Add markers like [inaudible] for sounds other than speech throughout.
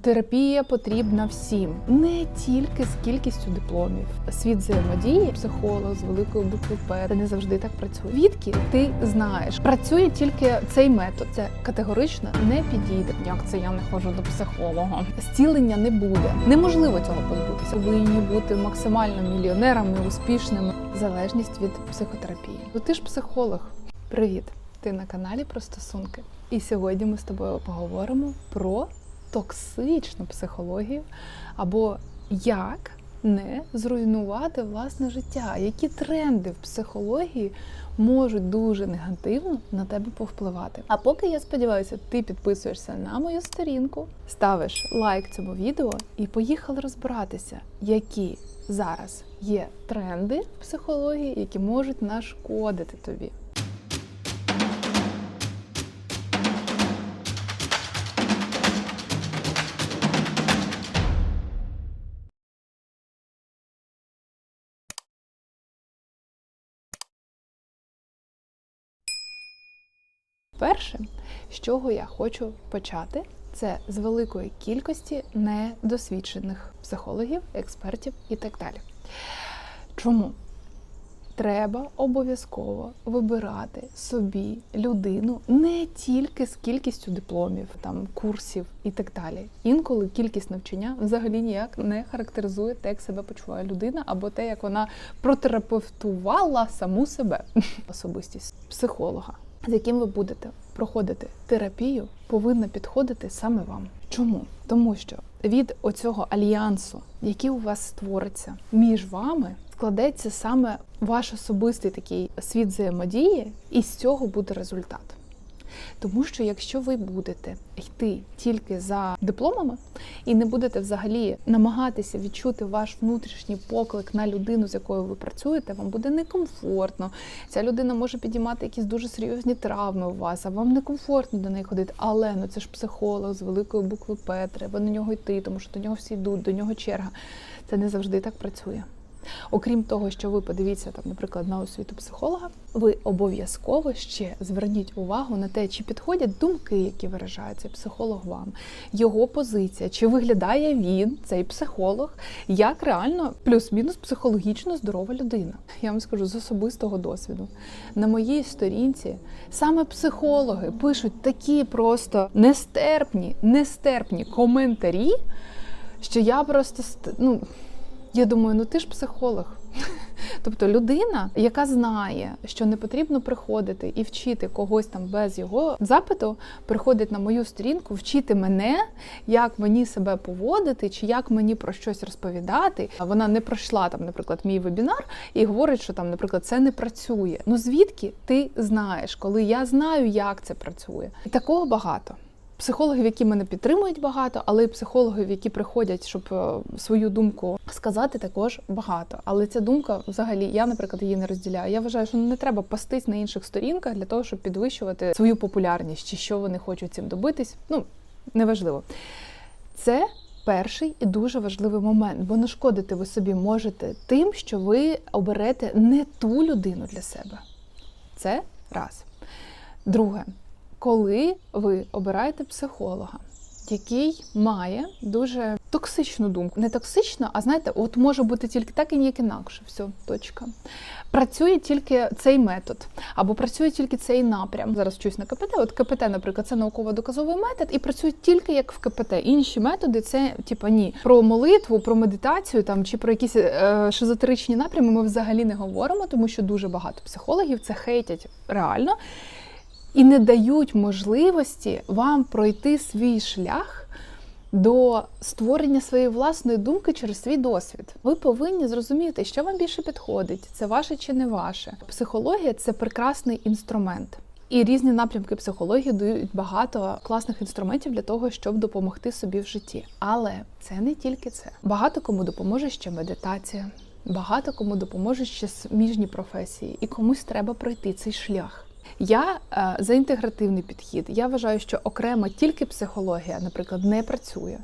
Терапія потрібна всім, не тільки з кількістю дипломів. Світ взаємодії, психолог з великої букви П це не завжди так працює. Відки ти знаєш, працює тільки цей метод. Це категорично не підійде. Як це я не ходжу до психолога? Зцілення не буде. Неможливо цього позбутися. Повинні бути максимально мільйонерами, успішними. Залежність від психотерапії. Ну ти ж психолог. Привіт! Ти на каналі про стосунки. І сьогодні ми з тобою поговоримо про токсичну психологію або як не зруйнувати власне життя, які тренди в психології можуть дуже негативно на тебе повпливати. А поки я сподіваюся, ти підписуєшся на мою сторінку, ставиш лайк цьому відео і поїхали розбиратися, які зараз є тренди в психології, які можуть нашкодити тобі. Перше, з чого я хочу почати, це з великої кількості недосвідчених психологів, експертів і так далі. Чому? Треба обов'язково вибирати собі людину не тільки з кількістю дипломів, там курсів і так далі. Інколи кількість навчання взагалі ніяк не характеризує те, як себе почуває людина, або те, як вона протерапевтувала саму себе. [laughs] Особистість психолога, з яким ви будете проходити терапію, повинна підходити саме вам. Чому? Тому що від оцього альянсу, який у вас створиться між вами, складеться саме ваш особистий такий світ взаємодії, і з цього буде результат. Тому що якщо ви будете йти тільки за дипломами і не будете взагалі намагатися відчути ваш внутрішній поклик на людину, з якою ви працюєте, вам буде некомфортно. Ця людина може підіймати якісь дуже серйозні травми у вас, а вам некомфортно до неї ходити. Але ну це ж психолог з великої букви П, треба на нього йти, тому що до нього всі йдуть, до нього черга. Це не завжди так працює. Окрім того, що ви подивіться там, наприклад, на освіту психолога, ви обов'язково ще зверніть увагу на те, чи підходять думки, які виражає цей психолог вам, його позиція, чи виглядає він, цей психолог, як реально плюс-мінус психологічно здорова людина. Я вам скажу з особистого досвіду. На моїй сторінці саме психологи пишуть такі просто нестерпні, нестерпні коментарі, що я просто ну. Я думаю, ну ти ж психолог. [laughs] Тобто людина, яка знає, що не потрібно приходити і вчити когось там без його запиту, приходить на мою сторінку, вчити мене, як мені себе поводити, чи як мені про щось розповідати. А Вона не пройшла там, наприклад, мій вебінар і говорить, що там, наприклад, це не працює. Ну звідки ти знаєш, коли я знаю, як це працює? І такого багато. Психологів, які мене підтримують багато, але й психологів, які приходять, щоб е, свою думку сказати, також багато. Але ця думка, взагалі, я, наприклад, її не розділяю. Я вважаю, що не треба пастись на інших сторінках для того, щоб підвищувати свою популярність чи що вони хочуть цим добитись. Ну неважливо. Це перший і дуже важливий момент, бо нашкодити ви собі можете тим, що ви оберете не ту людину для себе. Це раз. Друге, коли ви обираєте психолога, який має дуже токсичну думку, не токсичну, а знаєте, от може бути тільки так і ніяк інакше. Все, точка. Працює тільки цей метод, або працює тільки цей напрям. Зараз вчусь на КПТ. От КПТ, наприклад, це науково-доказовий метод, і працює тільки як в КПТ. Інші методи це типа ні. Про молитву, про медитацію там чи про якісь е, шизотеричні напрями ми взагалі не говоримо, тому що дуже багато психологів це хейтять реально і не дають можливості вам пройти свій шлях до створення своєї власної думки через свій досвід. Ви повинні зрозуміти, що вам більше підходить, це ваше чи не ваше. Психологія це прекрасний інструмент. І різні напрямки психології дають багато класних інструментів для того, щоб допомогти собі в житті. Але це не тільки це. Багато кому допоможе ще медитація, багато кому допоможе ще сміжні професії, і комусь треба пройти цей шлях. Я е, за інтегративний підхід. Я вважаю, що окремо тільки психологія, наприклад, не працює.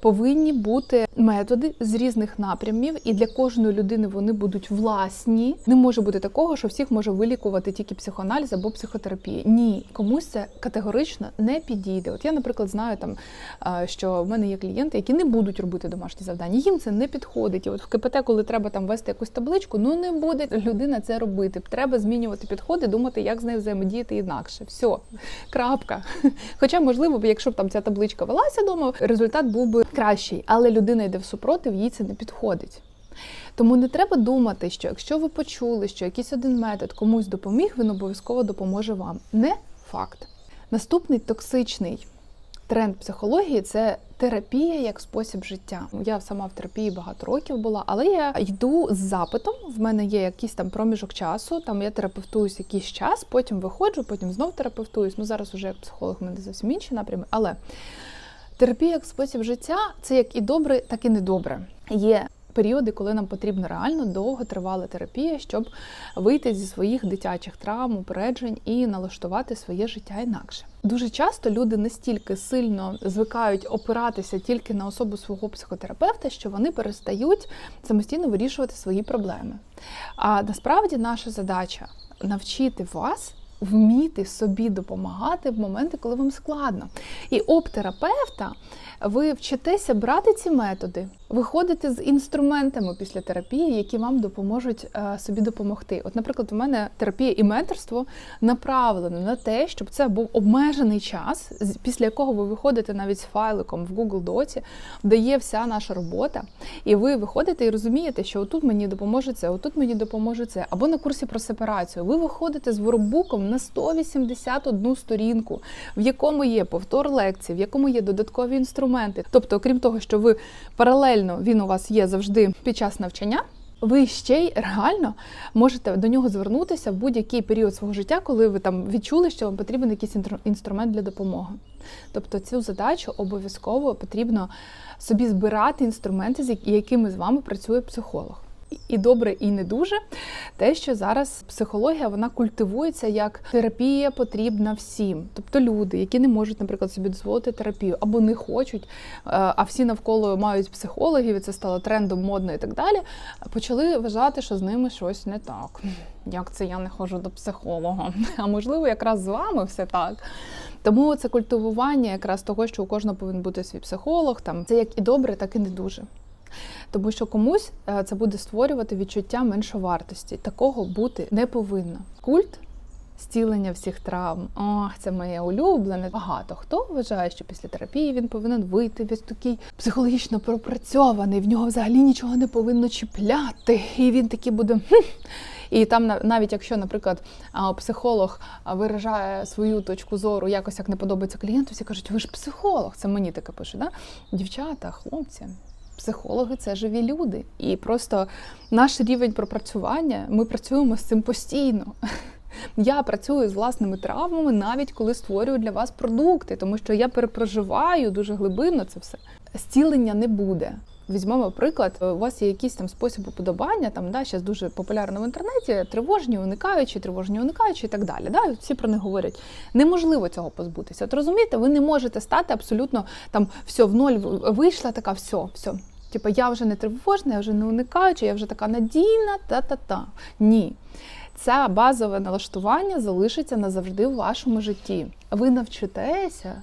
Повинні бути методи з різних напрямів, і для кожної людини вони будуть власні. Не може бути такого, що всіх може вилікувати тільки психоаналіз або психотерапія. Ні, комусь це категорично не підійде. От я, наприклад, знаю там, е, що в мене є клієнти, які не будуть робити домашні завдання. Їм це не підходить. І от в КПТ, коли треба там вести якусь табличку, ну не буде людина це робити. Треба змінювати підходи, думати, як з нею взаємодіяти інакше. Все, крапка. Хоча, можливо, якщо б там ця табличка велася вдома, результат був би кращий, але людина йде в супротив, їй це не підходить. Тому не треба думати, що якщо ви почули, що якийсь один метод комусь допоміг, він обов'язково допоможе вам. Не факт. Наступний токсичний тренд психології це терапія як спосіб життя. Я сама в терапії багато років була, але я йду з запитом. В мене є якийсь там проміжок часу. Там я терапевтуюсь якийсь час, потім виходжу, потім знов терапевтуюсь. Ну зараз уже як психолог в мене зовсім інші напрями. Але терапія як спосіб життя це як і добре, так і недобре. Є періоди, коли нам потрібна реально довготривала терапія, щоб вийти зі своїх дитячих травм, упереджень і налаштувати своє життя інакше. Дуже часто люди настільки сильно звикають опиратися тільки на особу свого психотерапевта, що вони перестають самостійно вирішувати свої проблеми. А насправді наша задача навчити вас. Вміти собі допомагати в моменти, коли вам складно. І оп-терапевта ви вчитеся брати ці методи, виходити з інструментами після терапії, які вам допоможуть е, собі допомогти. От, наприклад, у мене терапія і менторство направлено на те, щоб це був обмежений час, після якого ви виходите навіть з файликом в Google Доці, де є вся наша робота, і ви виходите і розумієте, що отут мені допоможе це, отут мені допоможе це. Або на курсі про сепарацію. Ви виходите з воркбуком на 181 сторінку, в якому є повтор лекцій, в якому є додаткові інструменти. Тобто, окрім того, що ви паралельно він у вас є завжди під час навчання. Ви ще й реально можете до нього звернутися в будь-який період свого життя, коли ви там відчули, що вам потрібен якийсь інструмент для допомоги. Тобто цю задачу обов'язково потрібно собі збирати інструменти, з якими з вами працює психолог і добре, і не дуже. Те, що зараз психологія вона культивується як терапія потрібна всім. Тобто люди, які не можуть, наприклад, собі дозволити терапію або не хочуть, е, а всі навколо мають психологів, і це стало трендом, модно і так далі. Почали вважати, що з ними щось не так. Як це я не ходжу до психолога? А можливо, якраз з вами все так. Тому це культивування якраз того, що у кожного повинен бути свій психолог. Там це як і добре, так і не дуже тому що комусь е, це буде створювати відчуття меншовартості. Такого бути не повинно. Культ. Зцілення всіх травм, ох, це моє улюблене. Багато хто вважає, що після терапії він повинен вийти весь такий психологічно пропрацьований, в нього взагалі нічого не повинно чіпляти, і він такий буде. І там навіть якщо, наприклад, психолог виражає свою точку зору, якось як не подобається клієнту, всі кажуть, ви ж психолог, це мені таке пише, да? дівчата, хлопці психологи це живі люди. І просто наш рівень пропрацювання, ми працюємо з цим постійно. Я працюю з власними травмами, навіть коли створюю для вас продукти, тому що я перепроживаю дуже глибинно це все. Зцілення не буде. Візьмемо приклад, у вас є якийсь там спосіб уподобання, там да, зараз дуже популярно в інтернеті, тривожні, уникаючі, тривожні, уникаючі і так далі. Да, Всі про них говорять. Неможливо цього позбутися. От розумієте, ви не можете стати абсолютно там все в ноль вийшла, така все, все. Типа я вже не тривожна, я вже не уникаюча, я вже така надійна, та-та-та. Ні. Це базове налаштування залишиться назавжди в вашому житті. Ви навчитеся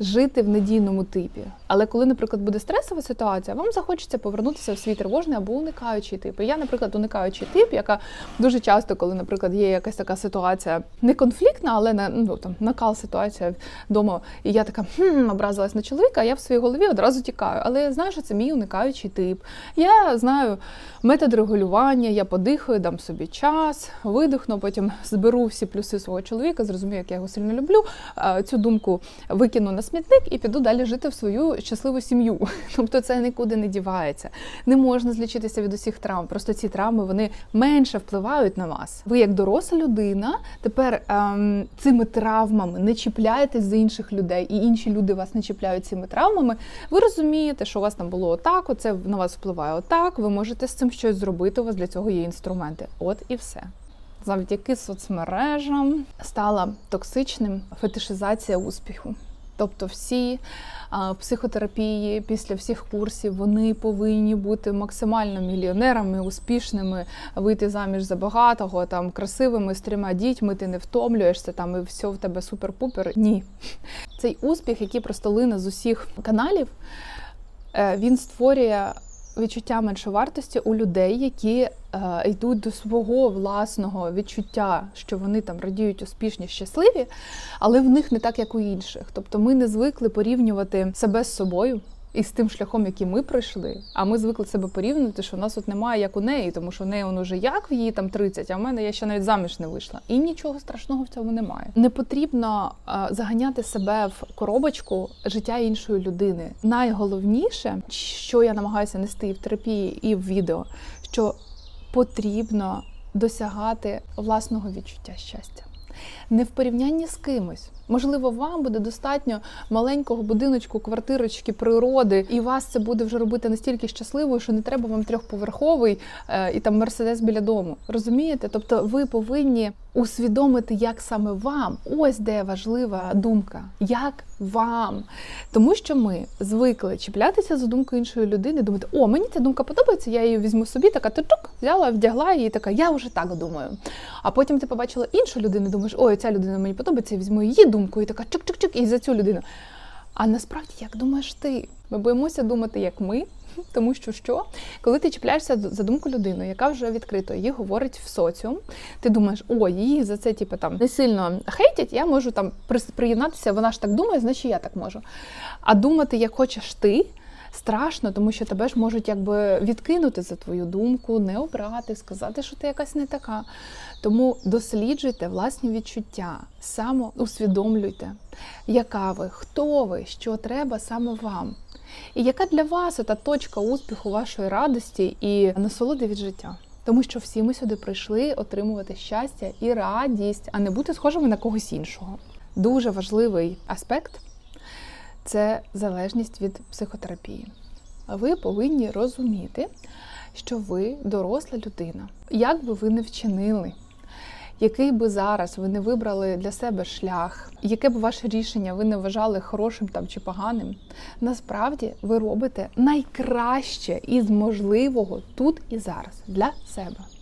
жити в надійному типі. Але коли, наприклад, буде стресова ситуація, вам захочеться повернутися в свій тривожний або уникаючий тип. І Я, наприклад, уникаючий тип, яка дуже часто, коли, наприклад, є якась така ситуація не конфліктна, але на ну там накал ситуація вдома, і я така хм, образилась на чоловіка, я в своїй голові одразу тікаю. Але я знаю, що це мій уникаючий тип. Я знаю метод регулювання, я подихаю, дам собі час, видихну, потім зберу всі плюси свого чоловіка, зрозумію, як я його сильно люблю. Цю думку викину на смітник і піду далі жити в свою щасливу сім'ю. [laughs] Тобто це нікуди не дівається. Не можна злічитися від усіх травм. Просто ці травми вони менше впливають на вас. Ви, як доросла людина, тепер ем, цими травмами не чіпляєтесь за інших людей, і інші люди вас не чіпляють цими травмами. Ви розумієте, що у вас там було отак, оце на вас впливає отак. Ви можете з цим щось зробити. У вас для цього є інструменти. От і все. завдяки соцмережам стала токсичним фетишизація успіху. Тобто всі в психотерапії після всіх курсів вони повинні бути максимально мільйонерами, успішними, вийти заміж за багатого, там красивими з трьома дітьми, ти не втомлюєшся, там і все в тебе супер-пупер. Ні. Цей успіх, який просто лине з усіх каналів, е, він створює відчуття меншовартості у людей, які йдуть до свого власного відчуття, що вони там радіють успішні, щасливі, але в них не так, як у інших. Тобто ми не звикли порівнювати себе з собою. І з тим шляхом, який ми пройшли, а ми звикли себе порівняти, що в нас от немає як у неї, тому що в неї он уже як в її там 30, а в мене я ще навіть заміж не вийшла. І нічого страшного в цьому немає. Не потрібно а, заганяти себе в коробочку життя іншої людини. Найголовніше, що я намагаюся нести і в терапії, і в відео, що потрібно досягати власного відчуття щастя. Не в порівнянні з кимось. Можливо, вам буде достатньо маленького будиночку, квартирочки, природи, і вас це буде вже робити настільки щасливою, що не треба вам трьохповерховий е, і там мерседес біля дому. Розумієте? Тобто, ви повинні усвідомити, як саме вам. Ось де важлива думка, як вам. Тому що ми звикли чіплятися за думкою іншої людини, думати, о, мені ця думка подобається, я її візьму собі, така тичок, взяла, вдягла її, така, я вже так думаю. А потім ти побачила іншу людину, думаєш, ой, ця людина мені подобається, я візьму її думку, і така чик-чик-чик, і за цю людину. А насправді, як думаєш ти? Ми боїмося думати, як ми, тому що що? Коли ти чіпляєшся за думку людини, яка вже відкрито її говорить в соціум, ти думаєш, о, її за це типу, там не сильно хейтять, я можу там приєднатися, вона ж так думає, значить я так можу. А думати, як хочеш ти. Страшно, тому що тебе ж можуть якби відкинути за твою думку, не обрати, сказати, що ти якась не така. Тому досліджуйте власні відчуття, самоусвідомлюйте, яка ви, хто ви, що треба саме вам. І яка для вас та точка успіху, вашої радості і насолоди від життя? Тому що всі ми сюди прийшли отримувати щастя і радість, а не бути схожими на когось іншого. Дуже важливий аспект це залежність від психотерапії. Ви повинні розуміти, що ви доросла людина. Як би ви не вчинили, який би зараз ви не вибрали для себе шлях, яке б ваше рішення ви не вважали хорошим там чи поганим, насправді ви робите найкраще із можливого тут і зараз для себе.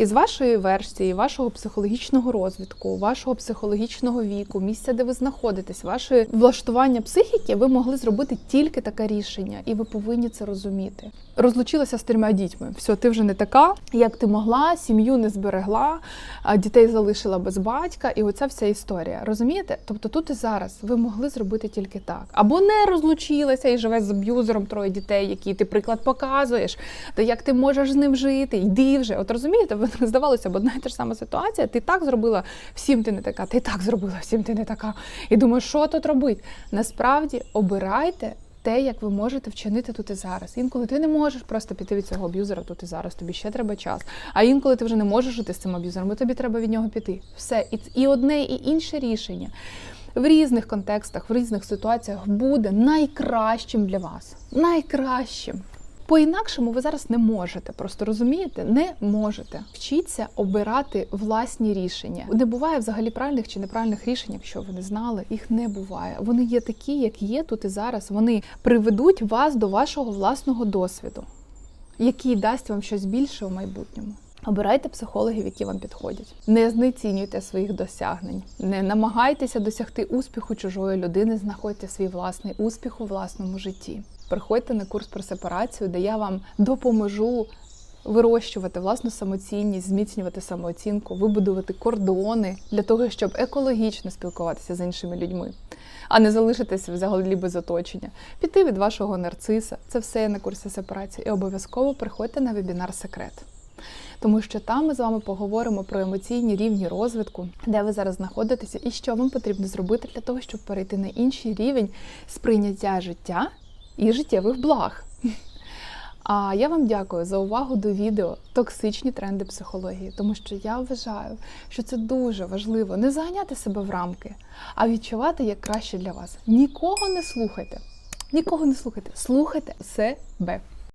Із вашої версії, вашого психологічного розвитку, вашого психологічного віку, місця, де ви знаходитесь, ваше влаштування психіки, ви могли зробити тільки таке рішення, і ви повинні це розуміти. Розлучилася з трьома дітьми. Все, ти вже не така, як ти могла, сім'ю не зберегла, дітей залишила без батька, і оця вся історія. Розумієте? Тобто тут і зараз ви могли зробити тільки так. Або не розлучилася і живеш з аб'юзером троє дітей, які ти приклад показуєш, та як ти можеш з ним жити, йди вже. От розумієте, ви [laughs] здавалося б, одна і та ж сама ситуація. Ти так зробила, всім ти не така, ти так зробила, всім ти не така. І думаєш, що тут робити? Насправді обирайте. Те, як ви можете вчинити тут і зараз. Інколи ти не можеш просто піти від цього аб'юзера тут і зараз, тобі ще треба час. А інколи ти вже не можеш жити з цим аб'юзером, бо тобі треба від нього піти. Все. І, і одне, і інше рішення в різних контекстах, в різних ситуаціях буде найкращим для вас. Найкращим. По-інакшому ви зараз не можете, просто розумієте? Не можете. Вчіться обирати власні рішення. Не буває взагалі правильних чи неправильних рішень, якщо ви не знали, їх не буває. Вони є такі, як є тут і зараз. Вони приведуть вас до вашого власного досвіду, який дасть вам щось більше у майбутньому. Обирайте психологів, які вам підходять. Не знецінюйте своїх досягнень, не намагайтеся досягти успіху чужої людини, знаходьте свій власний успіх у власному житті. Приходьте на курс про сепарацію, де я вам допоможу вирощувати власну самоцінність, зміцнювати самооцінку, вибудувати кордони для того, щоб екологічно спілкуватися з іншими людьми, а не залишитися взагалі без оточення, піти від вашого нарциса. Це все на курсі сепарації. І обов'язково приходьте на вебінар Секрет. Тому що там ми з вами поговоримо про емоційні рівні розвитку, де ви зараз знаходитеся, і що вам потрібно зробити для того, щоб перейти на інший рівень сприйняття життя і життєвих благ. А я вам дякую за увагу до відео Токсичні тренди психології, тому що я вважаю, що це дуже важливо не заганяти себе в рамки, а відчувати як краще для вас. Нікого не слухайте, нікого не слухайте, слухайте себе.